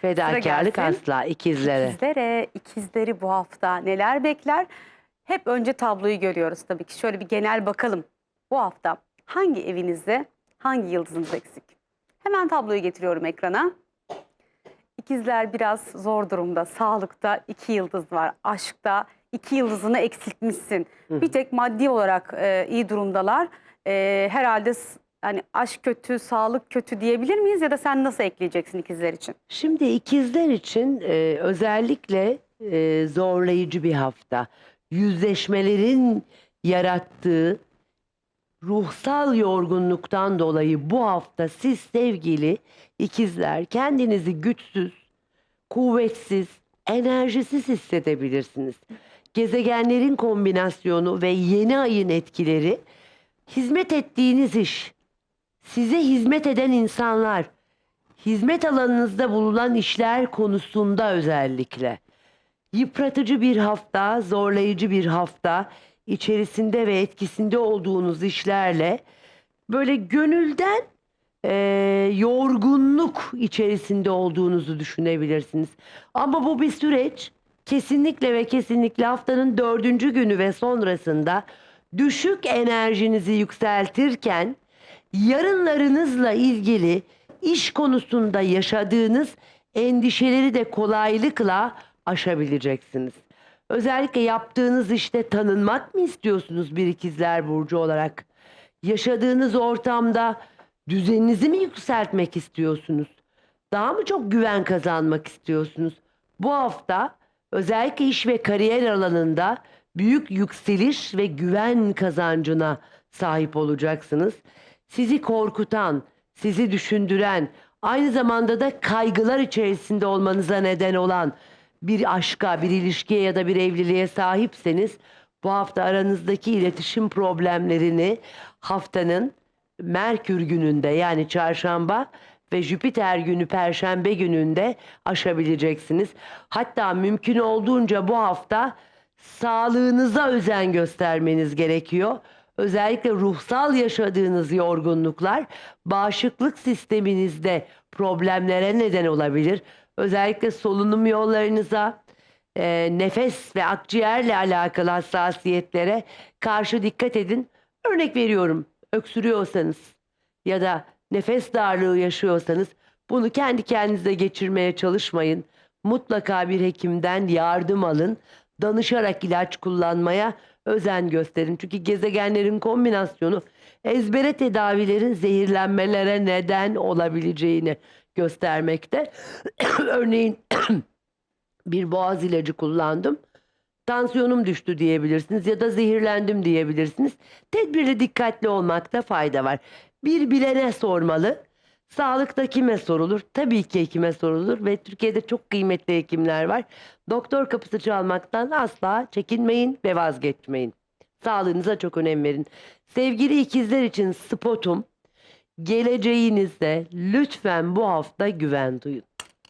Fedakarlık gelsin. asla ikizlere. İkizlere, ikizleri bu hafta neler bekler? Hep önce tabloyu görüyoruz tabii ki. Şöyle bir genel bakalım. Bu hafta hangi evinizde hangi yıldızınız eksik? Hemen tabloyu getiriyorum ekrana. İkizler biraz zor durumda. Sağlıkta iki yıldız var. Aşkta iki yıldızını eksiltmişsin. Bir tek maddi olarak e, iyi durumdalar. E, herhalde hani aşk kötü, sağlık kötü diyebilir miyiz? Ya da sen nasıl ekleyeceksin ikizler için? Şimdi ikizler için e, özellikle e, zorlayıcı bir hafta. Yüzleşmelerin yarattığı ruhsal yorgunluktan dolayı bu hafta siz sevgili ikizler kendinizi güçsüz, kuvvetsiz, enerjisiz hissedebilirsiniz. Gezegenlerin kombinasyonu ve yeni ayın etkileri hizmet ettiğiniz iş, size hizmet eden insanlar, hizmet alanınızda bulunan işler konusunda özellikle yıpratıcı bir hafta, zorlayıcı bir hafta içerisinde ve etkisinde olduğunuz işlerle böyle gönülden eee, yorgunluk içerisinde olduğunuzu düşünebilirsiniz. Ama bu bir süreç. Kesinlikle ve kesinlikle haftanın dördüncü günü ve sonrasında düşük enerjinizi yükseltirken yarınlarınızla ilgili iş konusunda yaşadığınız endişeleri de kolaylıkla aşabileceksiniz. Özellikle yaptığınız işte tanınmak mı istiyorsunuz bir ikizler burcu olarak? Yaşadığınız ortamda düzeninizi mi yükseltmek istiyorsunuz? Daha mı çok güven kazanmak istiyorsunuz? Bu hafta özellikle iş ve kariyer alanında büyük yükseliş ve güven kazancına sahip olacaksınız. Sizi korkutan, sizi düşündüren, aynı zamanda da kaygılar içerisinde olmanıza neden olan bir aşka, bir ilişkiye ya da bir evliliğe sahipseniz bu hafta aranızdaki iletişim problemlerini haftanın Merkür gününde yani çarşamba ve Jüpiter günü perşembe gününde aşabileceksiniz. Hatta mümkün olduğunca bu hafta sağlığınıza özen göstermeniz gerekiyor. Özellikle ruhsal yaşadığınız yorgunluklar bağışıklık sisteminizde problemlere neden olabilir. Özellikle solunum yollarınıza, e, nefes ve akciğerle alakalı hassasiyetlere karşı dikkat edin. Örnek veriyorum, öksürüyorsanız ya da nefes darlığı yaşıyorsanız bunu kendi kendinize geçirmeye çalışmayın. Mutlaka bir hekimden yardım alın. Danışarak ilaç kullanmaya özen gösterin. Çünkü gezegenlerin kombinasyonu ezbere tedavilerin zehirlenmelere neden olabileceğini göstermekte. Örneğin bir boğaz ilacı kullandım. Tansiyonum düştü diyebilirsiniz ya da zehirlendim diyebilirsiniz. Tedbirli dikkatli olmakta fayda var. Bir bilene sormalı. Sağlıkta kime sorulur? Tabii ki hekime sorulur ve Türkiye'de çok kıymetli hekimler var. Doktor kapısı çalmaktan asla çekinmeyin ve vazgeçmeyin. Sağlığınıza çok önem verin. Sevgili ikizler için spotum geleceğinizde lütfen bu hafta güven duyun.